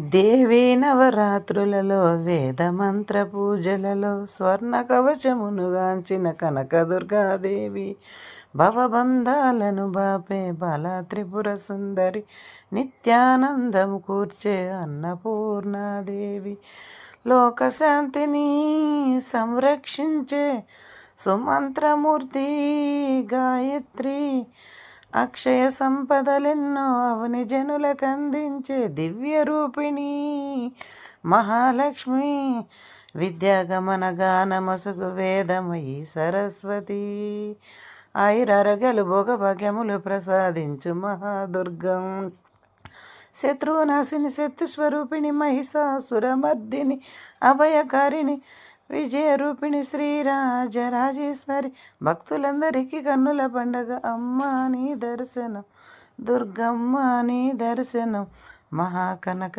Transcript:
దేవీ నవరాత్రులలో వేదమంత్ర పూజలలో స్వర్ణ కవచమును గాంచిన కనకదుర్గాదేవి భవబంధాలను బాపే బల త్రిపుర సుందరి నిత్యానందము కూర్చే అన్నపూర్ణాదేవి. లోకశాంతిని సంరక్షించే సుమంత్రమూర్తి గాయత్రి అక్షయ సంపదలెన్నో అవని జనులకు అందించే దివ్య రూపిణి మహాలక్ష్మి. విద్యాగమన గానమసుగు వేదమయి సరస్వతి. ఐరరగలు భోగభాగ్యములు ప్రసాదించు మహాదుర్గం. శత్రు శత్రుస్వరూపిణి మహిషాసురమర్దిని అభయకారిణి విజయరూపిణి శ్రీరాజరాజేశ్వరి భక్తులందరికీ కన్నుల పండగ. అమ్మా నీ దర్శనం దుర్గమ్మ నీ దర్శనం మహాకనక